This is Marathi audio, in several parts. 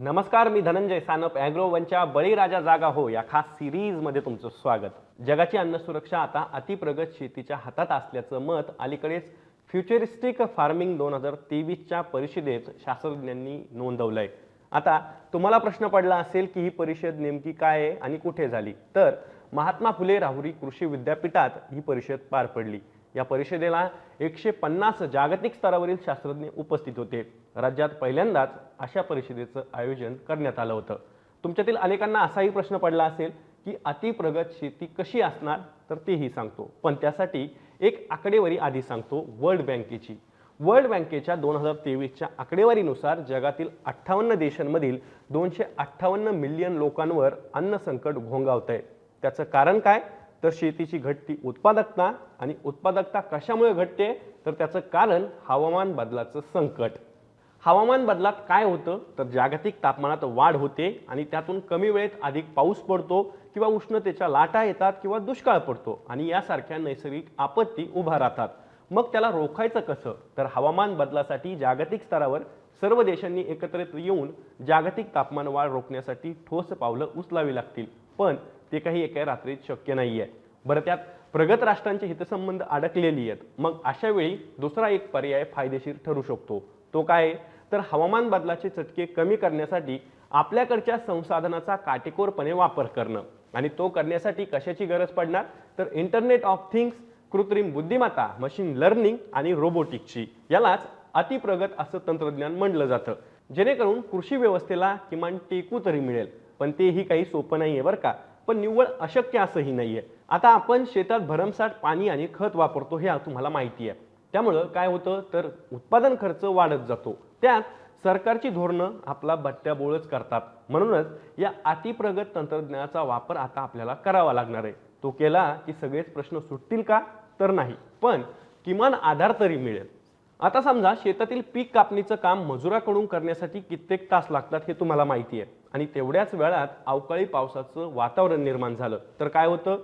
नमस्कार मी धनंजय सानप ॲग्रो वनच्या बळीराजा जागा हो या खास सिरीजमध्ये तुमचं स्वागत. जगाची अन्न सुरक्षा आता अतिप्रगत शेतीच्या हातात असल्याचं मत अलीकडेच फ्युचरिस्टिक फार्मिंग दोन हजार तेवीसच्या परिषदेत शास्त्रज्ञांनी नोंदवलं आहे आता तुम्हाला प्रश्न पडला असेल की ही परिषद नेमकी काय आहे आणि कुठे झाली? तर महात्मा फुले राहुरी कृषी विद्यापीठात ही परिषद पार पडली. या परिषदेला एकशे पन्नास जागतिक स्तरावरील शास्त्रज्ञ उपस्थित होते. राज्यात पहिल्यांदाच अशा परिषदेचं आयोजन करण्यात आलं होतं. तुमच्यातील अनेकांना असाही प्रश्न पडला असेल की अतिप्रगत शेती कशी असणार? तर तेही सांगतो. पण त्यासाठी एक आकडेवारी आधी सांगतो वर्ल्ड बँकेची. वर्ल्ड बँकेच्या दोन हजार तेवीसच्या आकडेवारीनुसार जगातील अठ्ठावन्न देशांमधील दोनशे अठ्ठावन्न मिलियन लोकांवर अन्न संकट घोंगावत आहे त्याचं कारण काय? तर शेतीची घटती उत्पादकता आणि उत्पादकता कशामुळे घटते? तर त्याचं कारण हवामान बदलाचं संकट. हवामान बदलात काय होतं? तर जागतिक तापमानात वाढ होते आणि त्यातून कमी वेळेत अधिक पाऊस पडतो किंवा उष्णतेच्या लाटा येतात किंवा दुष्काळ पडतो आणि यासारख्या नैसर्गिक आपत्ती उभा राहतात. मग त्याला रोखायचं कसं? तर हवामान बदलासाठी जागतिक स्तरावर सर्व देशांनी एकत्रित येऊन जागतिक तापमान वाढ रोखण्यासाठी ठोस पावलं उचलावी लागतील. पण ते काही एका रात्रीत शक्य नाही आहे बरं त्यात प्रगत राष्ट्रांचे हितसंबंध अडकलेली आहेत. मग अशा वेळी दुसरा एक पर्याय फायदेशीर ठरू शकतो. तो काय? तर हवामान बदलाचे चटके कमी करण्यासाठी आपल्याकडच्या संसाधनाचा काटेकोरपणे वापर करणं. आणि तो करण्यासाठी कशाची गरज पडणार? तर इंटरनेट ऑफ थिंग्स कृत्रिम बुद्धिमत्ता मशीन लर्निंग आणि रोबोटिक्सची यालाच अतिप्रगत असं तंत्रज्ञान म्हणलं जातं. जेणेकरून कृषी व्यवस्थेला किमान टेकू तरी मिळेल. पण तेही काही सोपं नाही आहे बरं का. पण निव्वळ अशक्य असंही नाही आहे आता आपण शेतात भरमसाठ पाणी आणि खत वापरतो हे तुम्हाला माहिती आहे त्यामुळं काय होतं? तर उत्पादन खर्च वाढत जातो. त्यात सरकारची धोरणं आपला बट्ट्याबोळच करतात. म्हणूनच या अतिप्रगत तंत्रज्ञानाचा वापर आता आपल्याला करावा लागणार आहे. तो केला की सगळेच प्रश्न सुटतील का? तर नाही. पण किमान आधार तरी मिळेल. आता समजा शेतातील पीक कापणीचं काम मजुराकडून करण्यासाठी कित्येक तास लागतात हे तुम्हाला माहिती आहे आणि तेवढ्याच वेळात अवकाळी पावसाचं वातावरण निर्माण झालं. तर काय होतं?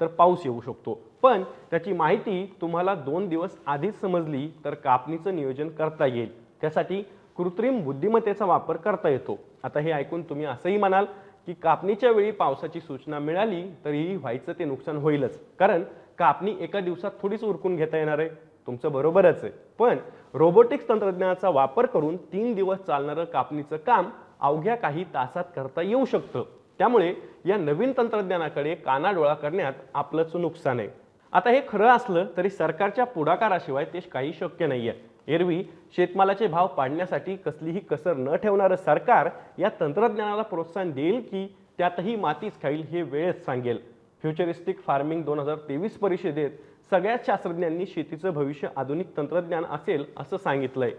तर पाऊस येऊ शकतो. पण त्याची माहिती तुम्हाला दोन दिवस आधीच समजली तर कापणीचं नियोजन करता येईल. त्यासाठी कृत्रिम बुद्धिमत्तेचा वापर करता येतो. आता हे ऐकून तुम्ही असंही म्हणाल की कापणीच्या वेळी पावसाची सूचना मिळाली तरीही व्हायचं ते नुकसान होईलच. कारण कापणी एका दिवसात थोडीच उरकून घेता येणार आहे. तुमचं बरोबरच आहे. पण रोबोटिक्स तंत्रज्ञानाचा वापर करून तीन दिवस चालणारं कापणीचं काम अवघ्या काही तासात करता येऊ शकतं. त्यामुळे या नवीन तंत्रज्ञानाकडे कानाडोळा करण्यात आपलंच नुकसान आहे. आता हे खरं असलं तरी सरकारच्या पुढाकाराशिवाय ते काही शक्य नाही आहे एरवी शेतमालाचे भाव पाडण्यासाठी कसलीही कसर न ठेवणारं सरकार या तंत्रज्ञानाला प्रोत्साहन देईल की त्यातही मातीच खाईल हे वेळेत सांगेल. फ्युचरिस्टिक फार्मिंग दोन हजार तेवीस परिषदेत सगळ्याच शास्त्रज्ञांनी शेतीचं भविष्य आधुनिक तंत्रज्ञान असेल असं सांगितलंय.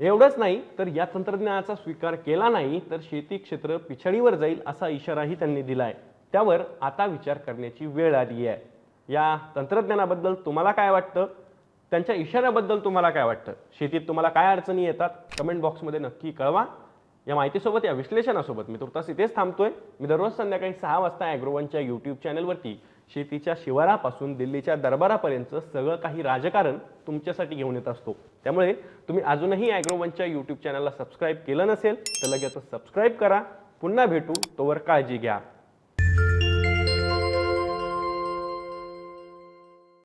एवढंच नाही तर या तंत्रज्ञानाचा स्वीकार केला नाही तर शेती क्षेत्र पिछाडीवर जाईल असा इशाराही त्यांनी दिलाय. त्यावर आता विचार करण्याची वेळ आली आहे. या तंत्रज्ञानाबद्दल तुम्हाला काय वाटतं? त्यांच्या इशाऱ्याबद्दल तुम्हाला काय वाटतं? शेतीत तुम्हाला काय अडचणी येतात? कमेंट बॉक्समध्ये नक्की कळवा. या माहितीसोबत या विश्लेषणासोबत मी तुर्तास इथेच थांबतोय. मी दररोज संध्याकाळी सहा वाजता ॲग्रोवनच्या यूट्यूब चॅनलवरती शेतीच्या शिवारापासून दिल्लीच्या दरबारापर्यंत सगळं काही राजकारण तुमच्यासाठी घेऊन येत असतो. त्यामुळे तुम्ही अजूनही ॲग्रोवनच्या यूट्यूब चॅनलला सबस्क्राईब केलं नसेल तर लगेच सबस्क्राईब करा. पुन्हा भेटू तोवर काळजी घ्या.